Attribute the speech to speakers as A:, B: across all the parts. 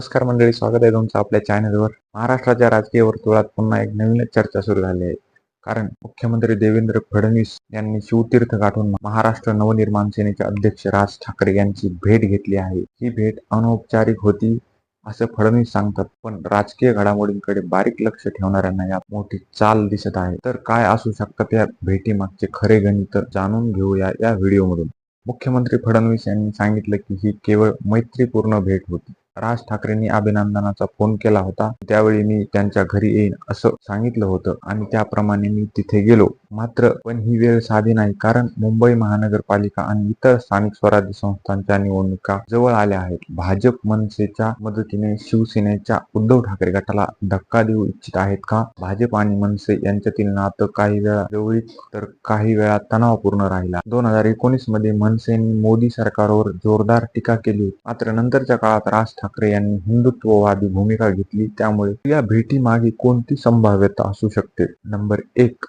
A: नमस्कार मंडळी स्वागत आहे तुमचं आपल्या चॅनलवर महाराष्ट्राच्या राजकीय वर्तुळात पुन्हा एक नवीनच चर्चा सुरू झाली आहे. कारण मुख्यमंत्री देवेंद्र फडणवीस यांनी शिवतीर्थ गाठून महाराष्ट्र नवनिर्माण सेनेचे अध्यक्ष राज ठाकरे यांची भेट घेतली आहे. ही भेट अनौपचारिक होती असं फडणवीस सांगतात. पण राजकीय घडामोडींकडे बारीक लक्ष ठेवणाऱ्यांना यात मोठी चाल दिसत आहे. तर काय असू शकतात या भेटीमागचे खरे गणित जाणून घेऊया या व्हिडिओमधून. मुख्यमंत्री फडणवीस यांनी सांगितलं की ही केवळ मैत्रीपूर्ण भेट होती. राज ठाकरेंनी अभिनंदनाचा फोन केला होता. त्यावेळी मी त्यांच्या घरी येईन असं सांगितलं होतं आणि त्याप्रमाणे मी तिथे गेलो. मात्र पण ही वेळ साधी नाही. कारण मुंबई महानगरपालिका आणि इतर स्थानिक स्वराज्य संस्थांच्या निवडणुका जवळ आल्या आहेत. भाजप मनसेच्या मदतीने शिवसेनेच्या उद्धव ठाकरे गटाला धक्का देऊ इच्छित आहेत का? भाजप आणि मनसे यांच्यातील नातं काही वेळा जवळीक तर काही वेळा तणावपूर्ण राहिला. दोन हजार एकोणीसमध्ये मनसेने मोदी सरकारवर जोरदार टीका केली होती. मात्र नंतरच्या काळात राज ठाकरे यांनी हिंदुत्ववादी भूमिका घेतली. त्यामुळे या भेटीमागे कोणती संभाव्यता असू शकते? नंबर एक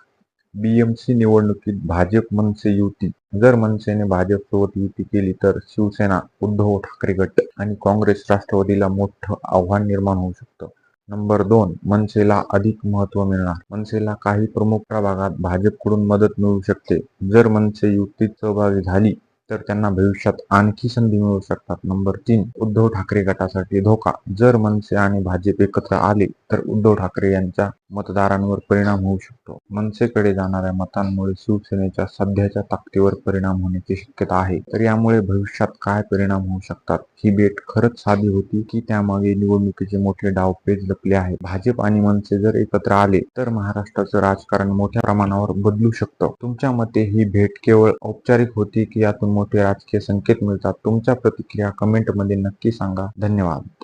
A: बीएमसी निवडणुकीत भाजप मनसे युती. जर मनसेने भाजपसोबत युती केली तर शिवसेना उद्धव ठाकरे गट आणि काँग्रेस राष्ट्रवादीला मोठं आव्हान निर्माण होऊ शकतं. नंबर दोन मनसेला अधिक महत्त्व मिळणार. मनसेला काही प्रमुख प्रभागात भाजपकडून मदत मिळू शकते. जर मनसे युतीत सहभागी झाली तर त्यांना भविष्यात आणखी संधी मिळू शकतात. नंबर तीन उद्धव ठाकरे गटासाठी धोका. जर मनसे आणि भाजप एकत्र आले तर उद्धव ठाकरे यांच्या मतदारांवर परिणाम होऊ शकतो. मनसेकडे जाणाऱ्या मतांमुळे शिवसेनेच्या सध्याच्या ताकदीवर परिणाम होण्याची शक्यता आहे. तर यामुळे भविष्यात काय परिणाम होऊ शकतात? ही भेट खरंच साधी होती की त्यामागे निवडणुकीचे मोठे डावपेच लपले आहे भाजप आणि मनसे जर एकत्र आले तर महाराष्ट्राचं राजकारण मोठ्या प्रमाणावर बदलू शकतं. तुमच्या मते ही भेट केवळ औपचारिक होती की यातून मोठे राजकीय संकेत मिळतात. तुमच्या प्रतिक्रिया कमेंटमध्ये नक्की सांगा. धन्यवाद.